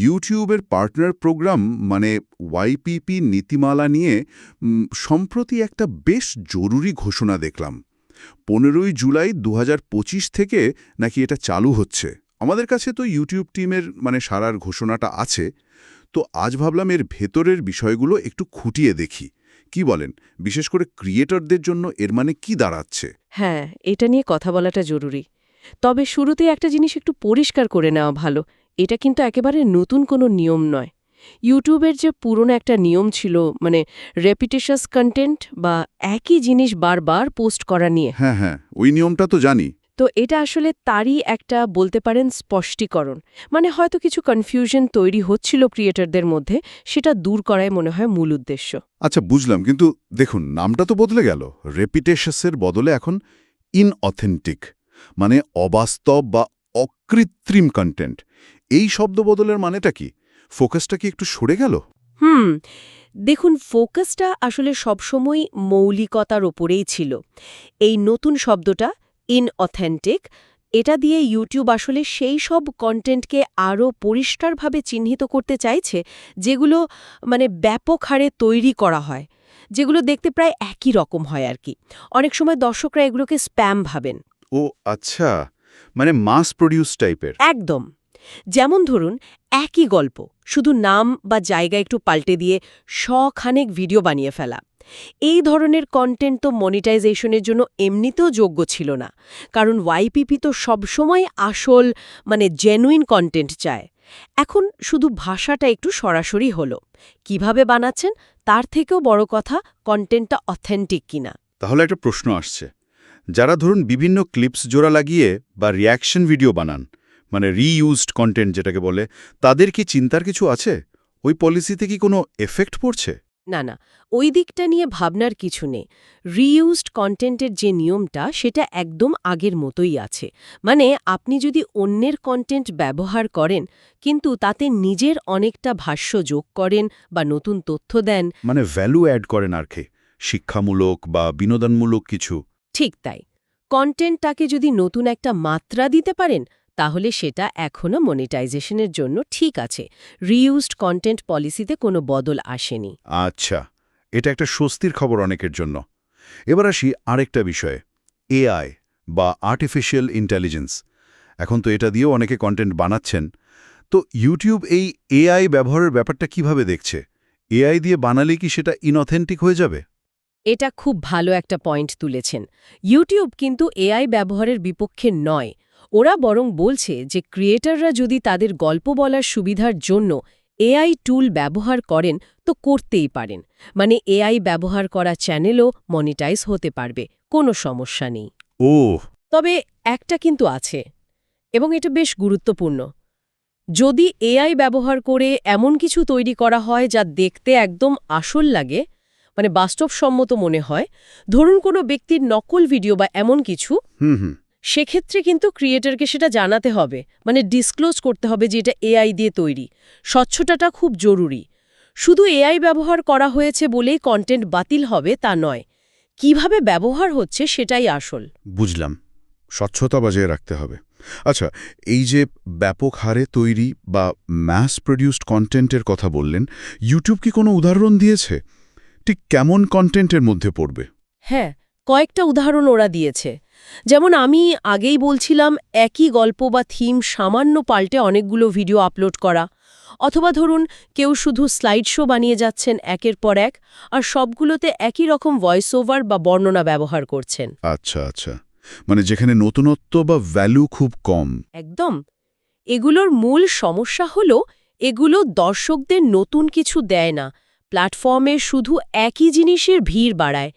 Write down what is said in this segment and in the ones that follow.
ইউটিউবের partner program মানে YPP নীতিমালা নিয়ে সম্প্রতি একটা বেশ জরুরি ঘোষণা দেখলাম। পনেরোই জুলাই দু হাজার পঁচিশ থেকে নাকি এটা চালু হচ্ছে। আমাদের কাছে তো ইউটিউব টিমের মানে সারার ঘোষণাটা আছে। তো আজ ভাবলাম এর ভেতরের বিষয়গুলো একটু খুঁটিয়ে দেখি। কি বলেন? বিশেষ করে ক্রিয়েটরদের জন্য এর মানে কি দাঁড়াচ্ছে? হ্যাঁ এটা নিয়ে কথা বলাটা জরুরি। তবে শুরুতে একটা জিনিস একটু পরিষ্কার করে নেওয়া ভালো। এটা কিন্তু একেবারে নতুন কোনো নিয়ম নয়। ইউটিউবের যে পুরনো একটা নিয়ম ছিল মানে রেপিটেশাস কন্টেন্ট বা একই জিনিস বারবার পোস্ট করা নিয়ে। হ্যাঁ হ্যাঁ ওই নিয়মটা তো জানি। তো এটা আসলে তারই একটা বলতে পারেন স্পষ্টীকরণ। মানে হয়তো কিছু কনফিউশন তৈরি হচ্ছিল ক্রিয়েটারদের মধ্যে সেটা দূর করাই মনে হয় মূল উদ্দেশ্য। আচ্ছা বুঝলাম কিন্তু দেখুন নামটা তো বদলে গেল। রেপিটেশাসের বদলে এখন ইনঅথেন্টিক মানে অবাস্তব বা অকৃত্রিম কন্টেন্ট এই শব্দ বদলের মানেটা কি? ফোকাসটা কি একটু সরে গেল? হুম দেখুন ফোকাসটা আসলে সবসময় মৌলিকতার ওপরেই ছিল। এই নতুন শব্দটা ইনঅথেন্টিক এটা দিয়ে ইউটিউব আসলে সেই সব কন্টেন্টকে আরও পরিষ্কারভাবে চিহ্নিত করতে চাইছে যেগুলো মানে ব্যাপক হারে তৈরি করা হয় যেগুলো দেখতে প্রায় একই রকম হয় আর কি। অনেক সময় দর্শকরা এগুলোকে স্প্যাম ভাবেন। ও আচ্ছা। মানে মাস প্রডিউস টাইপের একদম। যেমন ধরুন একই গল্প শুধু নাম বা জায়গা একটু পাল্টে দিয়ে শখানেক ভিডিও বানিয়ে ফেলা। এই ধরনের কন্টেন্ট তো মনিটাইজেশনের জন্য এমনিতেও যোগ্য ছিল না। কারণ ওয়াইপিপি তো সবসময় আসল মানে জেনুইন কন্টেন্ট চায়। এখন শুধু ভাষাটা একটু সরাসরি হলো। কীভাবে বানাচ্ছেন তার থেকেও বড় কথা কন্টেন্টটা অথেন্টিক কিনা। তাহলে একটা প্রশ্ন আসছে। যারা ধরুন বিভিন্ন ক্লিপস জোড়া লাগিয়ে বা রিয়াকশন ভিডিও বানান মানে রিইউজড কন্টেন্ট যেটাকে বলে তাদের কি চিন্তার কিছু আছে? ওই পলিসিতে কি কোনো এফেক্ট পড়ছে? না না ওই দিকটা নিয়ে ভাবনার কিছু নেই। রিইউজড কন্টেন্টের যে নিয়মটা সেটা একদম আগের মতোই আছে। মানে আপনি যদি অন্যের কন্টেন্ট ব্যবহার করেন কিন্তু তাতে নিজের অনেকটা ভাষ্য যোগ করেন বা নতুন তথ্য দেন। মানে ভ্যালু অ্যাড করেন আর কি। শিক্ষামূলক বা বিনোদনমূলক কিছু। ঠিক তাই। কন্টেন্টটাকে যদি নতুন একটা মাত্রা দিতে পারেন, তাহলে সেটা এখনও মনিটাইজেশনের জন্য ঠিক আছে। রিইউজড কন্টেন্ট পলিসিতে কোনো বদল আসেনি। আচ্ছা এটা একটা স্বস্তির খবর অনেকের জন্য। এবার আসি আরেকটা বিষয়ে। এআই বা আর্টিফিশিয়াল ইন্টেলিজেন্স এখন তো এটা দিয়েও অনেকে কন্টেন্ট বানাচ্ছেন। তো ইউটিউব এই এআই ব্যবহারের ব্যাপারটা কীভাবে দেখছে? এআই দিয়ে বানালে কি সেটা ইনঅথেন্টিক হয়ে যাবে? এটা খুব ভালো একটা পয়েন্ট তুলেছেন। ইউটিউব কিন্তু এআই ব্যবহারের বিপক্ষে নয়। ওরা বরং বলছে যে ক্রিয়েটররা যদি তাদের গল্প বলার সুবিধার জন্য এআই টুল ব্যবহার করেন তো করতেই পারেন। মানে এআই ব্যবহার করা চ্যানেলও মনিটাইজ হতে পারবে কোনো সমস্যা নেই। ও তবে একটা কিন্তু আছে এবং এটা বেশ গুরুত্বপূর্ণ। যদি এআই ব্যবহার করে এমন কিছু তৈরি করা হয় যা দেখতে একদম আসল লাগে মানে বাস্তবসম্মত মনে হয় ধরুন কোনো ব্যক্তির নকল ভিডিও বা এমন কিছু হুম হুম। সেক্ষেত্রে কিন্তু ক্রিয়েটরকে সেটা জানাতে হবে মানে ডিসক্লোজ করতে হবে যে এটা এআই দিয়ে তৈরি। স্বচ্ছতাটা খুব জরুরি। শুধু এআই ব্যবহার করা হয়েছে বলেই কন্টেন্ট বাতিল হবে তা নয়। কীভাবে ব্যবহার হচ্ছে সেটাই আসল। বুঝলাম। স্বচ্ছতা বজায় রাখতে হবে। আচ্ছা এই যে ব্যাপক হারে তৈরি বা ম্যাস প্রডিউসড কন্টেন্টের কথা বললেন ইউটিউব কি কোনো উদাহরণ দিয়েছে? ঠিক কেমন কন্টেন্টের মধ্যে পড়বে? হ্যাঁ কয়েকটা উদাহরণ ওরা দিয়েছে। যেমন আমি আগেই বলছিলাম একই গল্প বা থিম সামান্য পাল্টে অনেকগুলো ভিডিও আপলোড করা। অথবা ধরুন কেউ শুধু স্লাইড শো বানিয়ে যাচ্ছেন একের পর এক আর সবগুলোতে একই রকম ভয়েস ওভার বা বর্ণনা ব্যবহার করছেন। আচ্ছা আচ্ছা। মানে যেখানে নতুনত্ব বা ভ্যালু খুব কম। একদম। এগুলোর মূল সমস্যা হল এগুলো দর্শকদের নতুন কিছু দেয় না। প্ল্যাটফর্মে শুধু একই জিনিসের ভিড় বাড়ায়।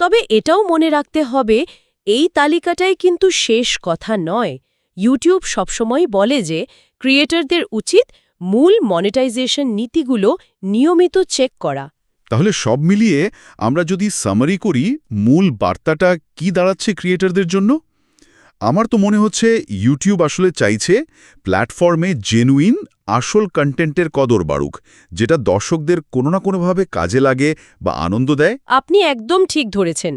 তবে এটাও মনে রাখতে হবে, এই তালিকাটাই কিন্তু শেষ কথা নয়। ইউটিউব সবসময় বলে যে, ক্রিয়েটরদের উচিত মূল মনিটাইজেশন নীতিগুলো নিয়মিত চেক করা। তাহলে সব মিলিয়ে আমরা যদি সামারি করি, মূল বার্তাটা কি দাঁড়াচ্ছে ক্রিয়েটরদের জন্য? আমার তো মনে হচ্ছে ইউটিউব আসলে চাইছে প্ল্যাটফর্মে জেনুইন আসল কন্টেন্টের কদর বাড়ুক, যেটা দর্শকদের কোনো না কোনোভাবে কাজে লাগে বা আনন্দ দেয়? আপনি একদম ঠিক ধরেছেন।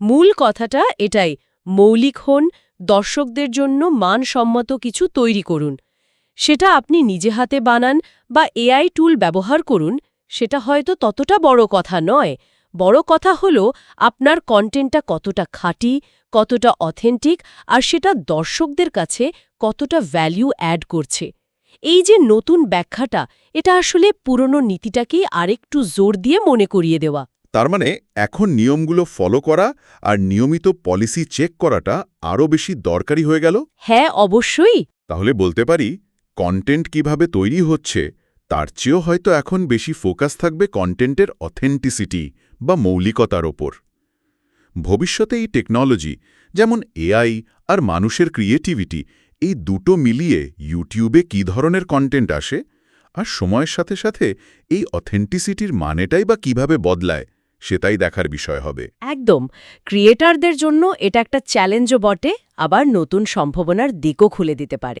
মূল কথাটা এটাই, মৌলিক হন, দর্শকদের জন্য মানসম্মত কিছু তৈরি করুন। সেটা আপনি নিজে হাতে বানান বা এআই টুল ব্যবহার করুন, সেটা হয়তো ততটা বড় কথা নয়। বড় কথা হলো, আপনার কন্টেন্টটা কতটা খাঁটি, কতটা অথেন্টিক আর সেটা দর্শকদের কাছে কতটা ভ্যালু অ্যাড করছে। এই যে নতুন ব্যাখ্যাটা এটা আসলে পুরনো নীতিটাকেই আরেকটু জোর দিয়ে মনে করিয়ে দেওয়া। তার মানে এখন নিয়মগুলো ফলো করা আর নিয়মিত পলিসি চেক করাটা আরও বেশি দরকারি হয়ে গেল? হ্যাঁ অবশ্যই। তাহলে বলতে পারি কন্টেন্ট কীভাবে তৈরি হচ্ছে তার চেয়েও হয়তো এখন বেশি ফোকাস থাকবে কন্টেন্টের অথেন্টিসিটি বা মৌলিকতার ওপর। ভবিষ্যতে এই টেকনোলজি যেমন এআই আর মানুষের ক্রিয়েটিভিটি এই দুটো মিলিয়ে ইউটিউবে কি ধরনের কন্টেন্ট আসে? আর সময়ের সাথে সাথে এই অথেন্টিসিটির মানেটাই বা কীভাবে বদলায়, সেটাই দেখার বিষয় হবে। একদম। ক্রিয়েটারদের জন্য এটা একটা চ্যালেঞ্জও বটে, আবার নতুন সম্ভাবনার দিকও খুলে দিতে পারে।